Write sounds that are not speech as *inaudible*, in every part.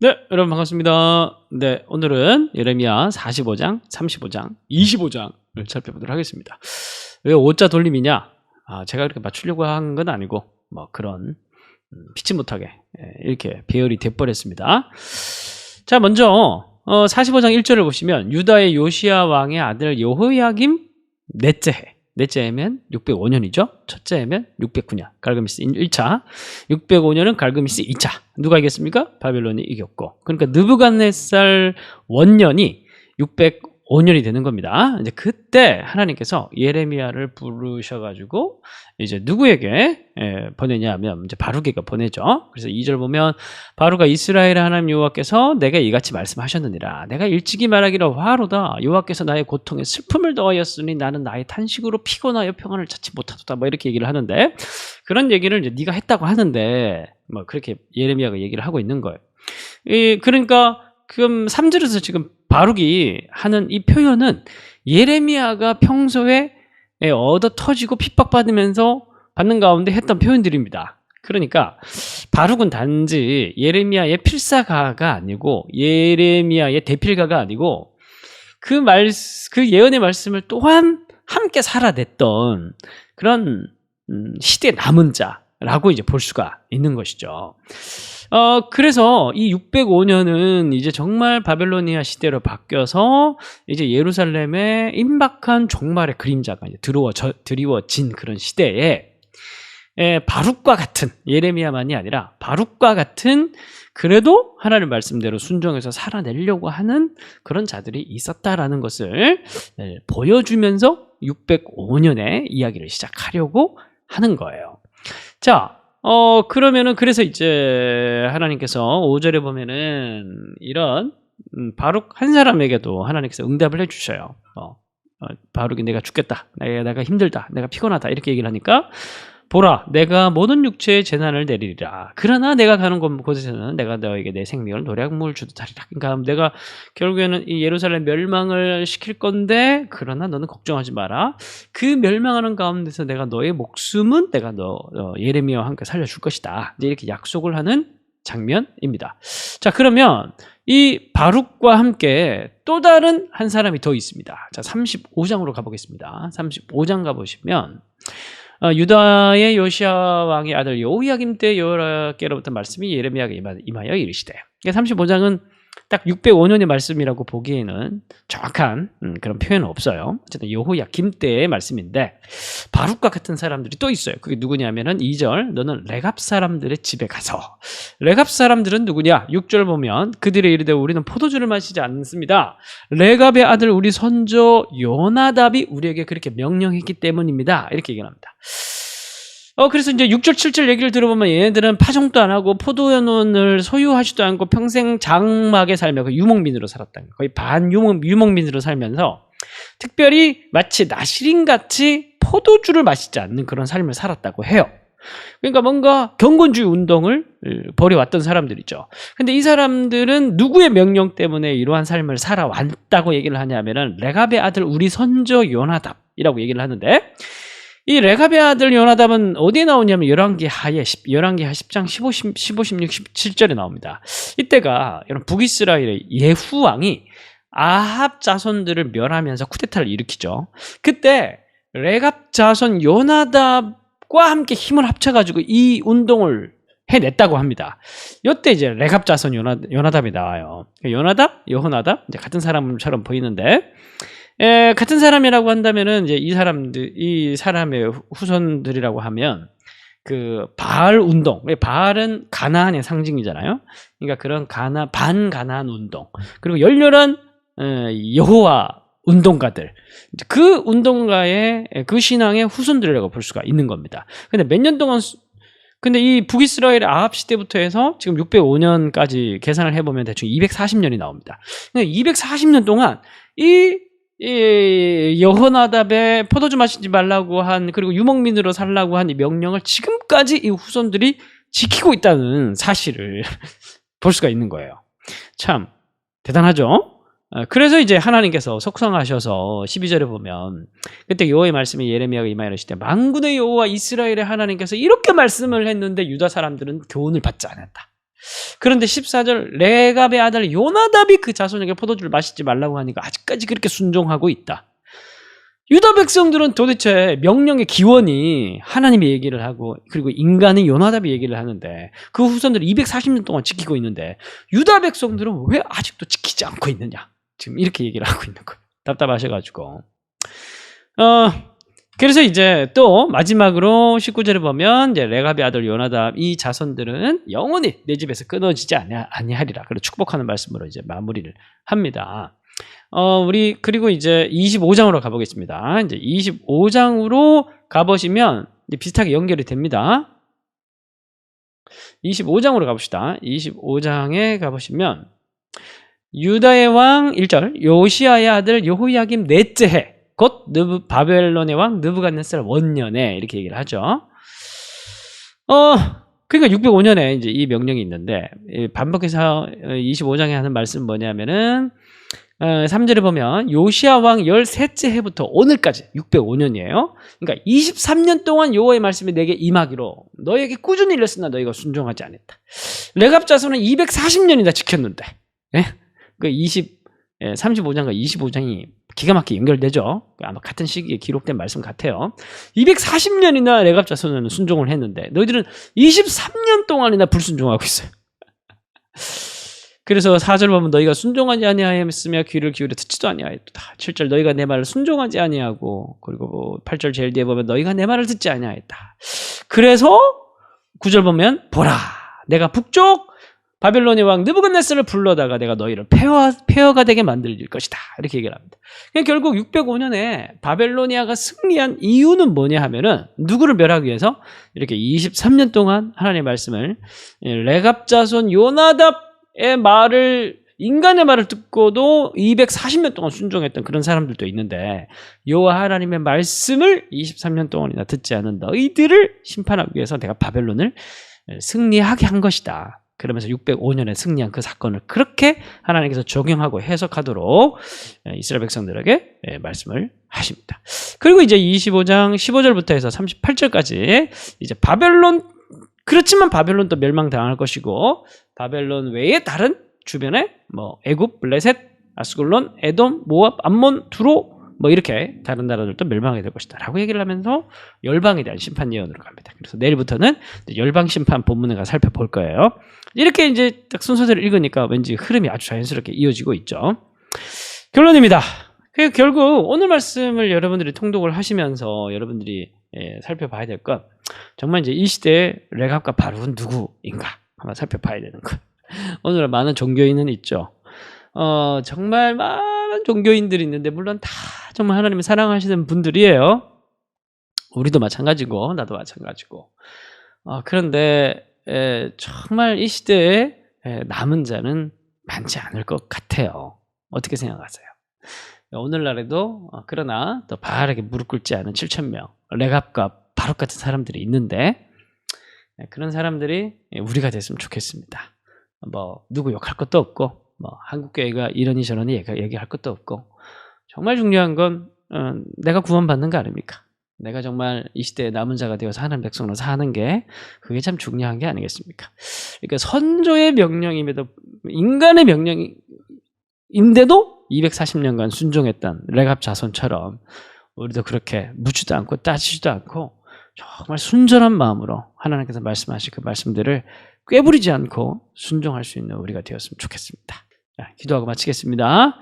네, 여러분 반갑습니다. 네, 오늘은 예레미야 45장, 35장, 25장을 살펴보도록 하겠습니다. 왜 5자 돌림이냐? 아, 제가 그렇게 맞추려고 한 건 아니고 뭐 그런 음, 피치 못하게 예, 이렇게 배열이 돼버렸습니다. 자, 먼저 어, 45장 1절을 보시면 유다의 요시야 왕의 아들 여호야김 넷째 해. 넷째 해면 605년이죠. 첫째 해면 609년. 갈그미스 1차. 605년은 갈그미스 2차. 누가 이겼습니까? 바벨론이 이겼고. 그러니까 느부갓네살 원년이 605년 이 되는 겁니다. 이제 그때 하나님께서 예레미야를 부르셔가지고 이제 누구에게 예, 보내냐면 이제 바루게가 보내죠. 그래서 2절 보면 바루가 이스라엘의 하나님 여호와께서 내가 이같이 말씀하셨느니라. 내가 일찍이 말하기를 화로다. 여호와께서 나의 고통에 슬픔을 더하였으니 나는 나의 탄식으로 피곤하여 평안을 찾지 못하도다. 뭐 이렇게 얘기를 하는데 그런 얘기를 이제 네가 했다고 하는데 뭐 그렇게 예레미야가 얘기를 하고 있는 거예요. 이 그러니까 그럼 3절에서 지금 바룩이 하는 이 표현은 예레미야가 평소에 예, 얻어 터지고 핍박받으면서 받는 가운데 했던 표현들입니다. 그러니까 바룩은 단지 예레미야의 필사가가 아니고 예레미야의 대필가가 아니고 그 말, 그 예언의 말씀을 또한 함께 살아냈던 그런 음, 시대 남은 자 라고 이제 볼 수가 있는 것이죠. 어, 그래서 이 605년은 이제 정말 바벨로니아 시대로 바뀌어서 이제 예루살렘에 임박한 종말의 그림자가 이제 들어워, 저, 드리워진 그런 시대에 에, 바룩과 같은 예레미야만이 아니라 바룩과 같은 그래도 하나님 말씀대로 순종해서 살아내려고 하는 그런 자들이 있었다라는 것을 네, 보여주면서 605년의 이야기를 시작하려고 하는 거예요. 자, 어, 그러면은, 그래서 이제 하나님께서 5절에 보면은 이런, 음, 바룩 한 사람에게도 하나님께서 응답을 해 주셔요. 어, 어, 바룩이 내가 죽겠다. 내가, 내가 힘들다. 내가 피곤하다. 이렇게 얘기를 하니까, 보라, 내가 모든 육체의 재난을 내리리라. 그러나 내가 가는 곳- 곳에서는 내가 너에게 내 생명을 노략물 주듯 하리라. 그러니까 내가 결국에는 이 예루살렘 멸망을 시킬 건데, 그러나 너는 걱정하지 마라. 그 멸망하는 가운데서 내가 너의 목숨은 내가 너 어, 예레미야와 함께 살려줄 것이다. 이렇게 약속을 하는 장면입니다. 자, 그러면 이 바룩과 함께 또 다른 한 사람이 더 있습니다. 자, 35장으로 가보겠습니다. 35장 가보시면 어, 유다의 요시아 왕의 아들 여호야김 때 여호와께로부터 말씀이 예레미야에게 임하- 임하여 이르시되. 35장은 딱 605년의 말씀이라고 보기에는 정확한 음, 그런 표현은 없어요. 어쨌든 여호야김 때의 말씀인데 바룩과 같은 사람들이 또 있어요. 그게 누구냐면은 2절 너는 레갑 사람들의 집에 가서 레갑 사람들은 누구냐? 6절 보면 그들의 이르되 우리는 포도주를 마시지 않습니다. 레갑의 아들 우리 선조 요나답이 우리에게 그렇게 명령했기 때문입니다. 이렇게 얘기합니다. 어, 그래서 이제 6절, 7절 얘기를 들어보면 얘네들은 파종도 안 하고 포도연을 소유하지도 않고 평생 장막에 살며 그 유목민으로 살았다는. 거의 반유목, 유목민으로 살면서 특별히 마치 나시린 같이 포도주를 마시지 않는 그런 삶을 살았다고 해요. 그러니까 뭔가 경건주의 운동을 벌여왔던 사람들이죠. 근데 이 사람들은 누구의 명령 때문에 이러한 삶을 살아왔다고 얘기를 하냐면은 레갑의 아들 우리 선조 요나답이라고 얘기를 하는데 이 레갑의 아들 요나답은 어디에 나오냐면 열왕기 하에 10, 열왕기 하 10장 15, 15, 16, 17절에 나옵니다. 이때가 여러분 북이스라엘의 예후 왕이 아합 자손들을 멸하면서 쿠데타를 일으키죠. 그때 레갑 자손 요나답과 함께 힘을 합쳐가지고 이 운동을 해냈다고 합니다. 이때 이제 레갑 자손 요나, 요나답이 나와요. 요나답, 여호나답 이제 같은 사람처럼 보이는데 에, 같은 사람이라고 한다면은 이제 이 사람들 이 사람의 후손들이라고 하면 그 바알 운동. 바알은 가나안의 상징이잖아요. 그러니까 그런 가나 반 가나안 운동. 그리고 열렬한 에, 여호와 운동가들. 그 운동가의 그 신앙의 후손들이라고 볼 수가 있는 겁니다. 근데 몇 년 동안 수- 근데 이 북이스라엘의 아합 시대부터 해서 지금 605년까지 계산을 해보면 대충 240년이 나옵니다. 근데 240년 동안 이, 이 여호나답의 포도주 마시지 말라고 한 그리고 유목민으로 살라고 한 이 명령을 지금까지 이 후손들이 지키고 있다는 사실을 *laughs* 볼 수가 있는 거예요. 참 대단하죠? 어, 그래서 이제 하나님께서 속성하셔서 12절에 보면 그때 여호와의 말씀이 예레미야가 때 만군의 여호와 이스라엘의 하나님께서 이렇게 말씀을 했는데 유다 사람들은 교훈을 받지 않았다. 그런데 14절 레갑의 아들 요나답이 그 자손에게 포도주를 마시지 말라고 하니까 아직까지 그렇게 순종하고 있다. 유다 백성들은 도대체 명령의 기원이 하나님이 얘기를 하고 그리고 인간의 요나답이 얘기를 하는데 그 후손들이 240년 동안 지키고 있는데 유다 백성들은 왜 아직도 지키지 않고 있느냐? 지금 이렇게 얘기를 하고 있는 거예요. 답답하셔가지고. 어 그래서 이제 또 마지막으로 19절에 보면 이제 레갑의 아들 요나답 이 자손들은 영원히 내 집에서 끊어지지 아니- 아니하리라 그리고 축복하는 말씀으로 이제 마무리를 합니다. 어, 우리, 그리고 이제 25장으로 가보겠습니다. 이제 25장으로 가보시면 비슷하게 연결이 됩니다. 25장으로 가봅시다. 25장에 가보시면 유다의 왕 1절 요시아의 아들 여호야김 넷째 해, 곧 느부, 바벨론의 왕 느부갓네살 원년에 이렇게 얘기를 하죠. 어, 그러니까 605년에 이제 이 명령이 있는데 이 반복해서 25장에 하는 말씀 은 뭐냐면은 어, 3절에 보면 요시아 왕 13째 해부터 오늘까지 605년이에요. 그러니까 23년 동안 여호와의 말씀이 내게 임하기로 너에게 꾸준히 일렀으나 너희가 순종하지 않았다. 레갑 자손은 240년이나 지켰는데 예? 그 20, 예, 35장과 25장이 기가 막히게 연결되죠. 아마 같은 시기에 기록된 말씀 같아요. 240년이나 레갑 자손은 순종을 했는데 너희들은 23년 동안이나 불순종하고 있어요. *laughs* 그래서 4절 보면 너희가 순종하지 아니하였으며 귀를 기울여 듣지도 아니하였다. 7절 너희가 내 말을 순종하지 아니하고 그리고 8절 제일 뒤에 보면 너희가 내 말을 듣지 아니하였다. 그래서 9절 보면 보라 내가 북쪽 바벨론의 왕 느부갓네살을 불러다가 내가 너희를 폐허, 폐허가 되게 만들 것이다. 이렇게 얘기를 합니다. 그러니까 결국 605년에 바벨로니아가 승리한 이유는 뭐냐 하면은 누구를 멸하기 위해서 이렇게 23년 동안 하나님의 말씀을 레갑 자손 요나답의 말을 인간의 말을 듣고도 240년 동안 순종했던 그런 사람들도 있는데 여호와 하나님의 말씀을 23년 동안이나 듣지 않은 너희들을 심판하기 위해서 내가 바벨론을 승리하게 한 것이다. 그러면서 605년에 승리한 그 사건을 그렇게 하나님께서 적용하고 해석하도록 이스라엘 백성들에게 말씀을 하십니다. 그리고 이제 25장 15절부터 해서 38절까지 이제 바벨론 그렇지만 바벨론도 멸망당할 것이고 바벨론 외에 다른 주변에 뭐 애굽, 블레셋, 아스글론, 에돔, 모압, 암몬, 두로 뭐 이렇게 다른 나라들도 멸망하게 될 것이다 라고 얘기를 하면서 열방에 대한 심판 예언으로 갑니다. 그래서 내일부터는 열방 심판 본문을 가 살펴볼 거예요. 이렇게 이제 딱 순서대로 읽으니까 왠지 흐름이 아주 자연스럽게 이어지고 있죠. 결론입니다. 그 결국 오늘 말씀을 여러분들이 통독을 하시면서 여러분들이 예, 살펴봐야 될 것, 정말 이제 이 시대의 레갑과 바룩은 누구인가 한번 살펴봐야 되는 것. 오늘 많은 종교인은 있죠. 어, 정말 많은 종교인들이 있는데 물론 다 정말 하나님을 사랑하시는 분들이에요. 우리도 마찬가지고 나도 마찬가지고. 어, 그런데 에, 정말 이 시대에 에, 남은 자는 많지 않을 것 같아요. 어떻게 생각하세요? 오늘날에도 어, 그러나 또 바르게 무릎 꿇지 않은 7천 명 레갑과 바룩 같은 사람들이 있는데 에, 그런 사람들이 우리가 됐으면 좋겠습니다. 뭐 누구 욕할 것도 없고 뭐 한국교회가 이러니 저러니 얘기, 얘기할 것도 없고 정말 중요한 건 어, 내가 구원받는 거 아닙니까? 내가 정말 이 시대에 남은 자가 되어서 하나님 백성으로 사는 게 그게 참 중요한 게 아니겠습니까? 그러니까 선조의 명령임에도 인간의 명령인데도 240년간 순종했던 레갑 자손처럼 우리도 그렇게 묻지도 않고 따지지도 않고 정말 순전한 마음으로 하나님께서 말씀하신 그 말씀들을 꾀부리지 않고 순종할 수 있는 우리가 되었으면 좋겠습니다. 자, 기도하고 마치겠습니다.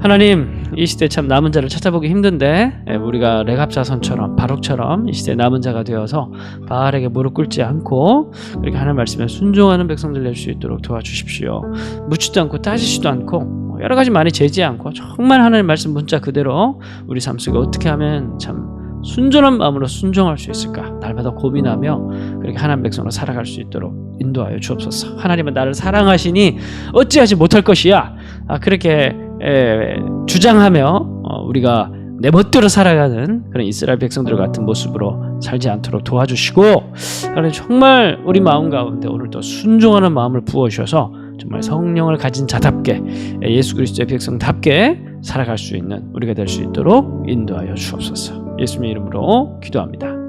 하나님, 이 시대 참 남은 자를 찾아보기 힘든데 예, 우리가 레갑 자손처럼 바룩처럼 이 시대 남은 자가 되어서 바알에게 무릎 꿇지 않고 그렇게 하나님 말씀에 순종하는 백성들 될 수 있도록 도와주십시오. 묻지도 않고 따지지도 않고 여러 가지 많이 재지 않고 정말 하나님 말씀 문자 그대로 우리 삶 속에 어떻게 하면 참 순전한 마음으로 순종할 수 있을까? 날마다 고민하며 그렇게 하나님 백성으로 살아갈 수 있도록 인도하여 주옵소서. 하나님은 나를 사랑하시니 어찌하지 못할 것이야. 아, 그렇게 에, 주장하며 어, 우리가 내 멋대로 살아가는 그런 이스라엘 백성들 같은 모습으로 살지 않도록 도와주시고 하나님 정말 우리 마음 가운데 오늘도 순종하는 마음을 부어주셔서 정말 성령을 가진 자답게 예수 그리스도의 백성답게 살아갈 수 있는 우리가 될 수 있도록 인도하여 주옵소서. 예수님의 이름으로 기도합니다.